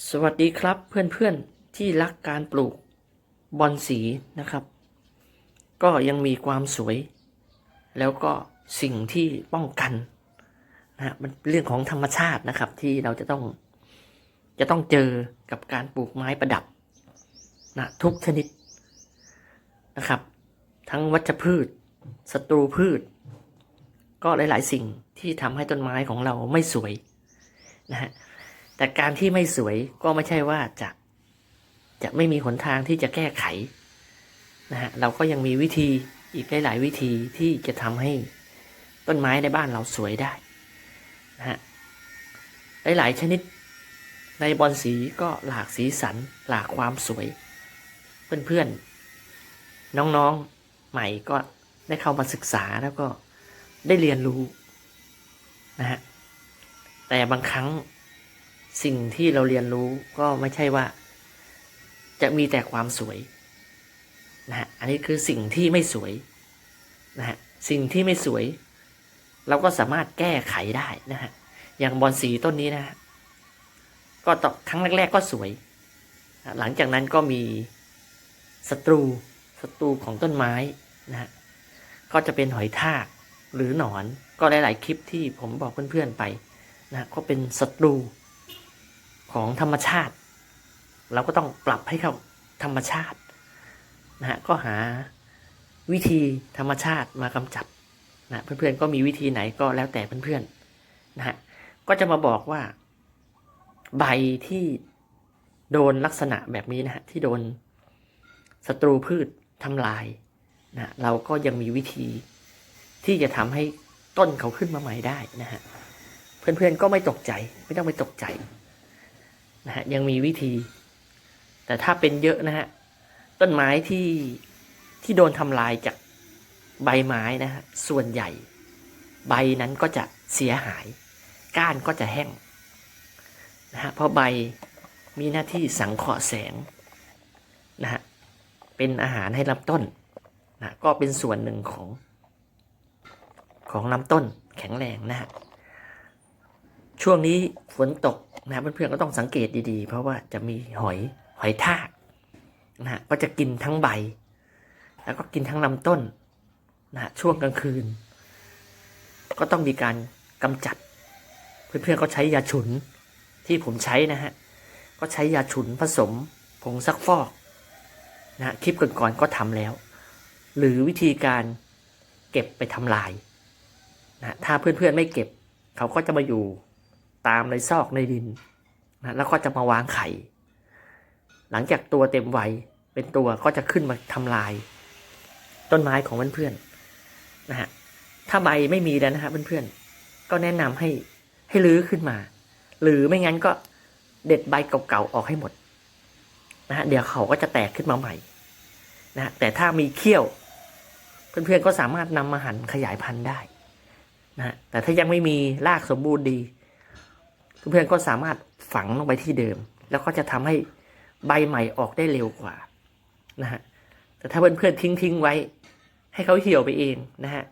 สวัสดีครับเพื่อนๆที่รักการปลูกบอนสีนะครับ ก็ยังมีความสวย แล้วก็สิ่งที่ป้องกันนะฮะมันเป็นเรื่องของธรรมชาตินะครับ ที่เราจะต้องจะต้องเจอกับการปลูกไม้ประดับนะทุกชนิดนะครับ ทั้งวัชพืชศัตรูพืช ก็หลาย ๆ สิ่งที่ทำให้ต้นไม้ของเราไม่สวยนะฮะ แต่การที่ไม่สวยก็ไม่ใช่ว่าจะจะไม่มีหนทางที่จะแก้ไขนะฮะเราก็ยังมีวิธีอีกหลาย ๆ วิธีที่จะทำให้ต้นไม้ในบ้านเราสวยได้นะฮะหลาย ๆ ชนิดในบอนสีก็หลากสีสันหลากความสวย เพื่อน ๆ น้อง ๆ ใหม่ก็ได้เข้ามาศึกษาแล้วก็ได้เรียนรู้นะฮะแต่บางครั้ง สิ่งที่เราเรียนรู้ก็ไม่ใช่ว่า จะมีแต่ความสวยนะฮะอันนี้คือสิ่งที่ไม่สวยนะฮะสิ่งที่ไม่สวย เราก็สามารถแก้ไขได้นะฮะอย่างบอนสีต้นนี้นะฮะก็ตอครั้งแรก ๆ ก็สวย หลังจากนั้นก็มีศัตรูศัตรูของต้นไม้นะฮะก็จะเป็นหอยทากหรือหนอนก็หลายๆคลิปที่ผมบอกเพื่อนๆไปนะก็เป็นศัตรู ของธรรมชาติ เราก็ต้องปรับให้เข้าธรรมชาตินะฮะก็หาวิธีธรรมชาติมากำจัดนะเพื่อนๆก็มีวิธีไหนก็แล้วแต่เพื่อนๆนะฮะก็จะมาบอกว่า ใบที่โดนลักษณะแบบนี้นะฮะที่โดนศัตรูพืชทำลายนะเราก็ยังมีวิธีที่จะทำให้ต้นเขาขึ้นมาใหม่ได้นะฮะเพื่อนๆก็ไม่ตกใจไม่ต้องไปตกใจ นะฮะยังมีวิธี แต่ถ้าเป็นเยอะนะฮะต้นไม้ที่ที่โดนทำลายจากใบไม้นะฮะส่วนใหญ่ ใบนั้นก็จะเสียหาย ก้านก็จะแห้งนะฮะเพราะใบมีหน้าที่สังเคราะห์แสงนะฮะเป็นอาหารให้ลำต้นนะก็เป็นส่วนหนึ่งของ ของลำต้นแข็งแรงนะฮะช่วงนี้ฝนตก นะเพื่อนๆก็ต้องสังเกตดีๆ เพราะว่าจะมีหอยหอยทากนะฮะก็จะกินทั้งใบ แล้วก็กินทั้งลำต้นนะฮะช่วงกลางคืน ก็ต้องมีการกำจัด เพื่อนๆก็ใช้ยาฉุนที่ผมใช้นะฮะก็ใช้ยาฉุนผสมผงซักฟอกนะฮะคลิปก่อนๆก็ทำแล้ว หรือวิธีการเก็บไปทำลายนะถ้าเพื่อนๆไม่เก็บ เขาก็จะมาอยู่ ตามในซอกในดินนะแล้วก็จะมาวางไข่ หลังจากตัวเต็มวัยเป็นตัวก็จะขึ้นมาทำลาย ต้นไม้ของเพื่อนๆนะฮะถ้าใบไม่มีแล้วนะฮะเพื่อนๆก็แนะนำให้ให้ลื้อขึ้นมา หรือไม่งั้นก็เด็ดใบเก่าๆออกให้หมดนะฮะเดี๋ยวเขาก็จะแตกขึ้นมาใหม่นะฮะแต่ถ้ามีเขี้ยว เพื่อนๆก็สามารถนำมาหั่นขยายพันธุ์ได้นะฮะแต่ถ้ายังไม่มีรากสมบูรณ์ดี เพื่อนๆก็สามารถฝังลงไปที่เดิม แล้วก็จะทำให้ใบใหม่ออกได้เร็วกว่านะฮะแต่ถ้าเพื่อนๆทิ้งทิ้งไว้ ให้เขาเหี่ยวไปเองนะฮะ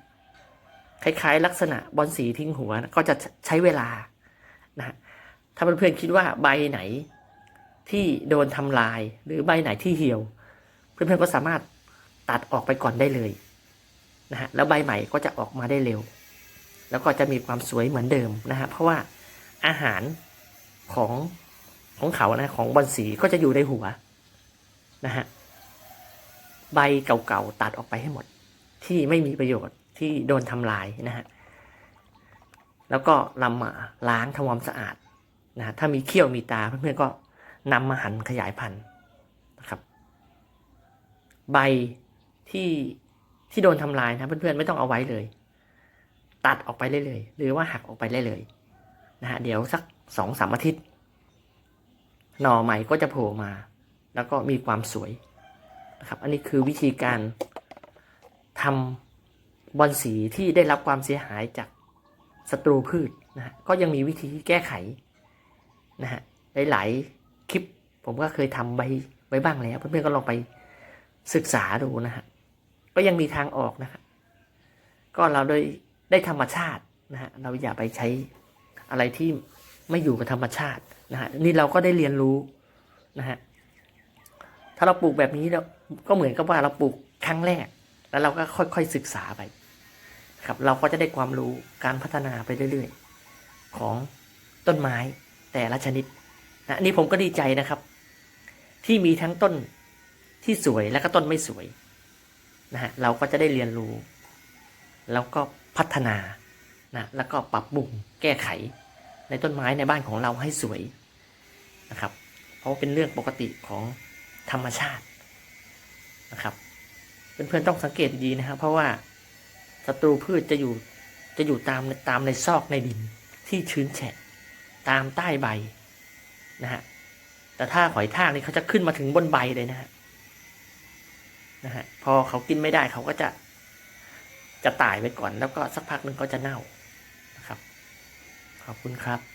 คล้าย ๆ ลักษณะบอลสีทิ้งหัวก็จะใช้เวลานะฮะถ้าเพื่อนๆคิดว่าใบไหนที่โดนทำลายหรือใบไหนที่เหี่ยว เพื่อนๆก็สามารถตัดออกไปก่อนได้เลยนะฮะแล้วใบใหม่ก็จะออกมาได้เร็ว แล้วก็จะมีความสวยเหมือนเดิมนะฮะเพราะว่า อาหารของของเขานะของบอลสีก็จะอยู่ในหัวนะฮะใบเก่าๆตัดออกไปให้หมด ที่ไม่มีประโยชน์ที่โดนทำลายนะฮะแล้วก็นำมาล้างทำความสะอาดนะะถ้ามีเขี้ยวมีตาเพื่อนๆก็นำมาหั่นขยายพันธุ์นะครับ ใบที่ที่โดนทำลายนะเพื่อนๆไม่ต้องเอาไว้เลย ตัดออกไปเลยเลย หรือว่าหักออกไปได้เลย นะฮะเดี๋ยวสักสองสามอาทิตย์ หน่อใหม่ก็จะโผล่มา แล้วก็มีความสวยนะครับ อันนี้คือวิธีการทำบอลสีที่ได้รับความเสียหายจากศัตรูพืชนะฮะก็ยังมีวิธีแก้ไขนะฮะหลายๆคลิปผมก็เคยทำไว้ไว้บ้างแล้ว เพื่อนๆก็ลองไปศึกษาดูนะฮะก็ยังมีทางออกนะฮะก็เราโดยได้ธรรมชาตินะฮะเราอย่าไปใช้ อะไรที่ไม่อยู่กับธรรมชาตินะฮะนี่เราก็ได้เรียนรู้นะฮะถ้าเราปลูกแบบนี้แล้วก็เหมือนกับว่าเราปลูกครั้งแรก แล้วเราก็ค่อยๆศึกษาไปครับเราก็จะได้ความรู้การพัฒนาไปเรื่อยๆ ของต้นไม้แต่ละชนิดนะนี่ผมก็ดีใจนะครับ ที่มีทั้งต้นที่สวยและก็ต้นไม่สวยนะฮะเราก็จะได้เรียนรู้ แล้วก็พัฒนานะแล้วก็ปรับปรุงแก้ไข ในต้นไม้ในบ้านของเราให้สวยนะครับ เพราะเป็นเรื่องปกติของธรรมชาตินะครับเพื่อนๆต้องสังเกตดีนะครับ เพราะว่าศัตรูพืชจะอยู่จะอยู่ตามตามในซอกในดินที่ชื้นแฉะตามใต้ใบนะฮะแต่ถ้าหอยทากนี่เขาจะขึ้นมาถึงบนใบเลยนะฮะนะฮะพอเขากินไม่ได้เขาก็จะจะตายไว้ก่อนแล้วก็สักพักหนึ่งก็จะเน่า ขอบคุณครับ